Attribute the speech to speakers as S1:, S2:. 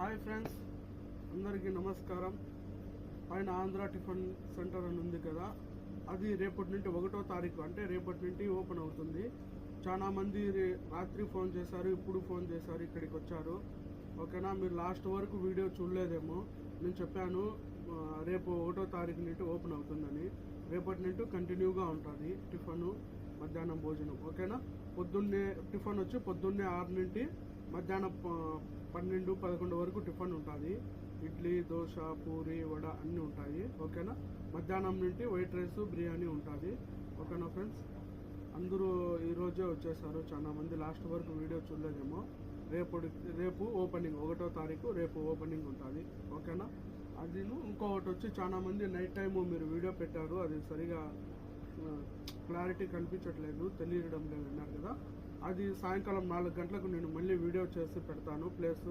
S1: Hi friends అందరికీ నమస్కారం. పైన ఆంధ్ర టిఫిన్ సెంటర్ అని ఉంది కదా అది రేపటి నుండి ఒకటో తారీఖు అంటే రేపటి నుండి ఓపెన్ అవుతుంది. చాలా మంది రే- రాత్రి ఫోన్ చేశారు ఇప్పుడు ఫోన్ చేశారు ఇక్కడికి వచ్చారు. ఓకేనా? మీరు లాస్ట్ వరకు వీడియో చూడలేదేమో. నేను చెప్పాను రేపు ఒకటో తారీఖు నుండి ఓపెన్ అవుతుందని. రేపటి నుండి కంటిన్యూగా ఉంటుంది టిఫను మధ్యాహ్నం భోజనం. ఓకేనా? పొద్దున్నే టిఫన్ వచ్చి పొద్దున్నే ఆరు నుండి మధ్యాహ్నం పన్నెండు పదకొండు వరకు టిఫిన్ ఉంటుంది. ఇడ్లీ దోశ పూరి వడ అన్నీ ఉంటాయి. ఓకేనా? మధ్యాహ్నం నుండి వైట్ రైస్ బిర్యానీ ఉంటుంది. ఓకేనా ఫ్రెండ్స్? అందరూ ఈరోజే వచ్చేసారు. చాలా మంది లాస్ట్ వరకు వీడియో చూడలేదేమో. రేపు రేపు ఓపెనింగ్ ఒకటో తారీఖు రేపు ఓపెనింగ్ ఉంటుంది. ఓకేనా? అది ఇంకొకటి వచ్చి చాలా మంది నైట్ టైము మీరు వీడియో పెట్టారు. అది సరిగా క్లారిటీ కనిపించట్లేదు తెలియడం లేదు అన్నారు కదా. అది సాయంకాలం నాలుగు గంటలకు నేను మళ్ళీ వీడియో చేసి పెడతాను ప్లేస్.